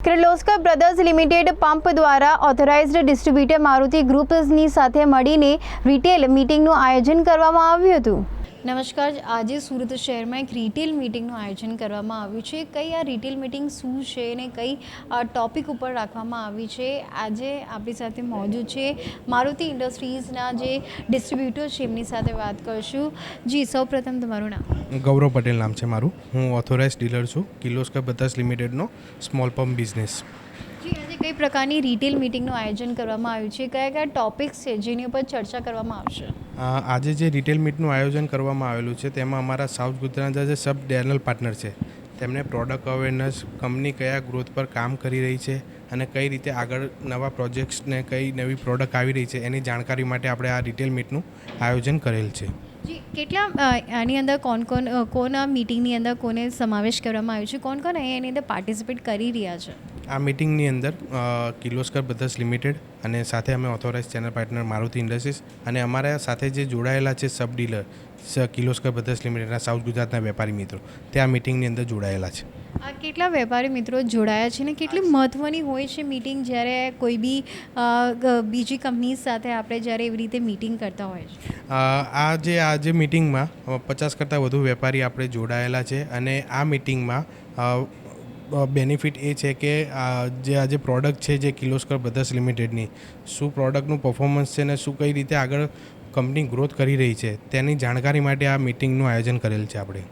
Kirloskar brothers limited pump દ્વારા authorised distributor Maruti ગ્રુપ્સની સાથે મળીને રિટેલ મીટિંગનું આયોજન કરવામાં આવ્યું હતું. નમસ્કાર, આજે સુરત શહેરમાં એક રિટેલ મીટિંગનું આયોજન કરવામાં આવ્યું છે. કઈ આ રિટેલ મીટિંગ શું છે અને કઈ ટોપિક ઉપર રાખવામાં આવી છે? આજે આપણી સાથે મોજૂદ છે મારુતિ ઇન્ડસ્ટ્રીઝના જે ડિસ્ટ્રીબ્યુટર છે, એમની સાથે વાત કરશું. જી, સૌપ્રથમ તમારું નામ? ગૌરવ પટેલ નામ છે મારું. હું ઓથોરાઇઝ ડીલર છું, કિલોસ્કર બધાસ લિમિટેડનો સ્મોલ પમ્પ બિઝનેસ જી આજે કઈ પ્રકારની રિટેલ મીટિંગનું આયોજન કરવામાં આવ્યું છે? કયા કયા ટોપિક્સ છે જેની ઉપર ચર્ચા કરવામાં આવશે? આજે જે રિટેલ મીટનું આયોજન કરવામાં આવેલું છે તેમાં અમારા સાઉથ ગુજરાતના જે સબ ડેનલ પાર્ટનર છે તેમને પ્રોડક્ટ અવેરનેસ કંપની કયા ગ્રોથ પર કામ કરી રહી છે અને કઈ રીતે આગળ નવા પ્રોજેક્ટ્સને કઈ નવી પ્રોડક્ટ આવી રહી છે એની જાણકારી માટે આપણે આ રિટેલ મીટનું આયોજન કરેલ છે. જી કેટલા આની અંદર કોણ કોણ કોના મીટિંગની અંદર કોને સમાવેશ કરવામાં આવ્યો છે? કોણ કોણ એની અંદર પાર્ટિસિપેટ કરી રહ્યા છે? આ મિટિંગની અંદર કિર્લોસ્કર બ્રધર્સ લિમિટેડ અને સાથે અમે authorise channel partner Maruti industries અને અમારા સાથે જે જોડાયેલા છે સબ ડીલર કિર્લોસ્કર બ્રધર્સ લિમિટેડના સાઉથ ગુજરાતના વેપારી મિત્રો તે આ મિટિંગની અંદર જોડાયેલા છે. આ કેટલા વેપારી મિત્રો જોડાયા છે ને કેટલી મહત્ત્વની હોય છે મીટિંગ જ્યારે કોઈ બી બીજી કંપની સાથે આપણે જ્યારે એવી રીતે મિટિંગ કરતા હોય છે? આ જે આ જે મિટિંગમાં પચાસ કરતાં વધુ વેપારી આપણે જોડાયેલા છે અને આ મિટિંગમાં બેનિફિટ એ છે કે, આ જે આ જે પ્રોડક્ટ છે જે કિર્લોસ્કર બ્રધર્સ લિમિટેડની શું પ્રોડક્ટનું પરફોર્મન્સ છે ને શું કઈ રીતે આગળ કંપની ગ્રોથ કરી રહી છે, તેની જાણકારી માટે આ મિટિંગનું આયોજન કરેલ છે આપણે.